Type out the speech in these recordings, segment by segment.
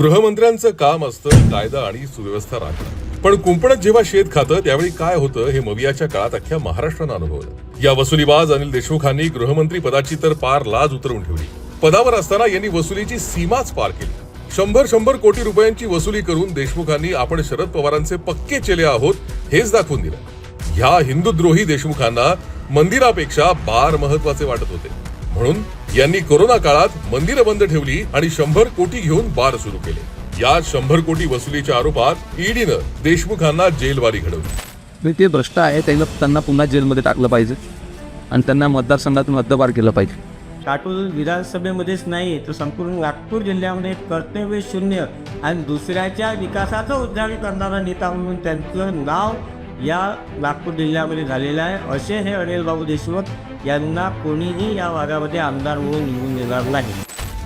गृहमंत्र्यांचं काम असतं कायदा आणि सुव्यवस्था राखणं. पण कुंपणत जेव्हा शेत खातं त्यावेळी काय होतं हे मवियाच्या काळात अख्ख्या महाराष्ट्रानं अनुभवलं. या वसुलीबाज अनिल देशमुखांनी गृहमंत्री पदाची तर पार लाज उतरवून ठेवली. पदावर असताना यांनी वसुलीची सीमाच पार केली. शंभर शंभर कोटी रुपयांची वसुली करून देशमुखांनी आपण शरद पवारांचे पक्के चेले आहोत हेच दाखवून दिलं. ह्या हिंदुद्रोही देशमुखांना मंदिरापेक्षा बार महत्त्वाचे वाटत होते. म्हणून यांनी कोरोना काळात मंदिरं बंद ठेवली आणि शंभर कोटी घेऊन बार सुरू केले. या शंभर कोटी वसुलीच्या आरोपात ईडीनं देशमुखांना जेलवारी घडवली. म्हणजे ते भ्रष्ट आहे त्यांना त्यांना पुन्हा जेलमध्ये टाकलं पाहिजे. आणि त्यांना मतदारसंघातून हद्दपार केलं पाहिजे. काटोल विधानसभेमध्येच नाही तर संपूर्ण नागपूर जिल्ह्यामध्ये कर्तव्य शून्य आणि दुसऱ्याच्या विकासाचा उद्धारी करणारा नेता म्हणून त्यांचं नाव या नागपूर जिल्ह्यामध्ये झालेलं आहे. असे हे अनिल बाबू देशमुख यांना कोणीही या भागामध्ये आमदार म्हणून निवडून देणार नाही.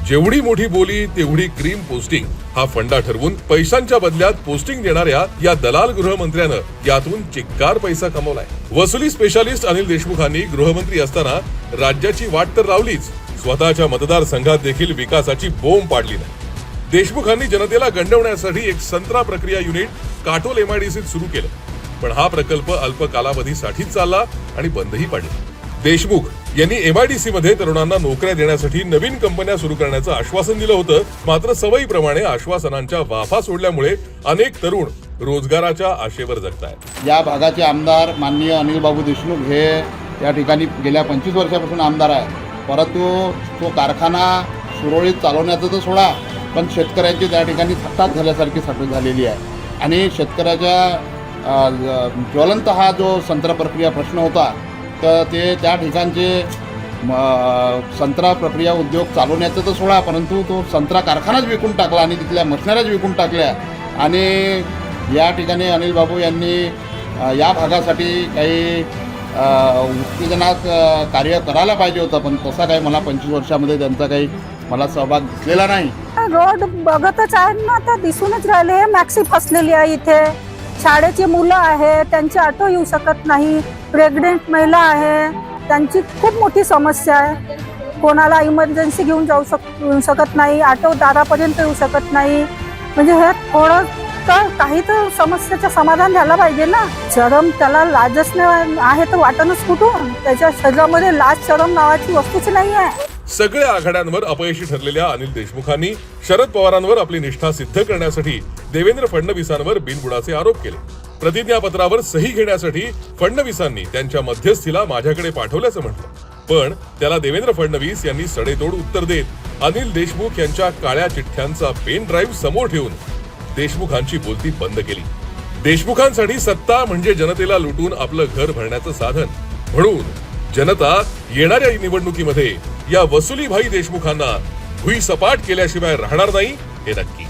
जेवढी मोठी बोली तेवढी क्रीम पोस्टिंग हा फंडा ठरवून पैशांच्या बदल्यात पोस्टिंग देणाऱ्या या दलाल गृहमंत्र्यानं यातून चिक्कार पैसा कमवलाय. वसुली स्पेशालिस्ट अनिल देशमुखांनी गृहमंत्री असताना राज्याची वाट तर लावलीच. स्वतःच्या मतदारसंघात देखील विकासाची बोंब पाडली नाही. देशमुखांनी जनतेला गंडवण्यासाठी एक संत्रा प्रक्रिया युनिट काटोल एमआयडीसीत सुरू केलं. पण हा प्रकल्प अल्प कालावधीसाठीच चालला आणि बंदही पडला. देशमुख यांनी एमआयडीसी मध्ये तरुणांना नोकऱ्या देण्यासाठी नवीन कंपन्या सुरू करण्याचं आश्वासन दिलं होतं. मात्र सवयीप्रमाणे आश्वासनांच्या वाफा सोडल्यामुळे अनेक तरुण रोजगाराच्या आशेवर जगतायत. या भागाचे आमदार माननीय अनिल बाबू देशमुख हे या ठिकाणी गेल्या पंचवीस वर्षापासून आमदार आहे परंतु तो कारखाना सुरळीत चालवण्याचं तर सोडा पण शेतकऱ्यांची त्या ठिकाणी थट्टाच झाल्यासारखी साठवण झालेली आहे. आणि शेतकऱ्याच्या ज्वलंत हा जो संत्रा प्रक्रिया प्रश्न होता तर ते त्या ठिकाणचे संत्रा प्रक्रिया उद्योग चालवण्याचं तर सोडा परंतु तो संत्रा कारखानाच विकून टाकला आणि तिथल्या मशनऱ्याच विकून टाकल्या. आणि या ठिकाणी अनिल बाबू यांनी या भागासाठी काही उत्तेजनात कार्य करायला पाहिजे होतं पण तसा काही मला पंचवीस वर्षामध्ये त्यांचा काही मला सहभाग दिसलेला नाही. रोड बघतच आहे ना तर दिसूनच राहिले मॅक्सी फसलेली आहे इथे. शाळेची मुलं आहे त्यांची ऑटो येऊ शकत नाही. प्रेग्नेंट महिला आहे. त्यांची खूप मोठी समस्या आहे. कोणाला इमर्जन्सी घेऊन जाऊ शक शकत नाही ऑटो दारापर्यंत येऊ शकत नाही. म्हणजे हे थोडं तर काही तर समस्याचं समाधान झालं पाहिजे ना. शरम त्याला लाजच नाही आहे तर वाटणच कुठून? त्याच्या शरीरामध्ये लाज शरम नावाची वस्तूच नाही आहे. सगळ्या आघाड्यांवर अपयशी ठरलेल्या अनिल देशमुखांनी शरद पवारांवर आपली निष्ठा सिद्ध करण्यासाठी देवेंद्र फडणवीसांवर बिनबुडाचे आरोप केले. प्रतिज्ञापत्रावर सही घेण्यासाठी फडणवीसांनी त्यांच्या मध्यस्थीला माझ्याकडे पाठवल्याचं म्हटलं. पण त्याला देवेंद्र फडणवीस यांनी सडेतोड उत्तर देत अनिल देशमुख यांच्या काळ्या चिठ्ठ्यांचा पेन ड्राईव्ह समोर ठेवून देशमुखांची बोलती बंद केली. देशमुखांसाठी सत्ता म्हणजे जनतेला लुटून आपलं घर भरण्याचं साधन. म्हणून जनता येणाऱ्या निवडणुकीमध्ये या वसुलीभाई देशमुखांना भुई सपाट केल्याशिवाय राहणार नाही हे नक्की.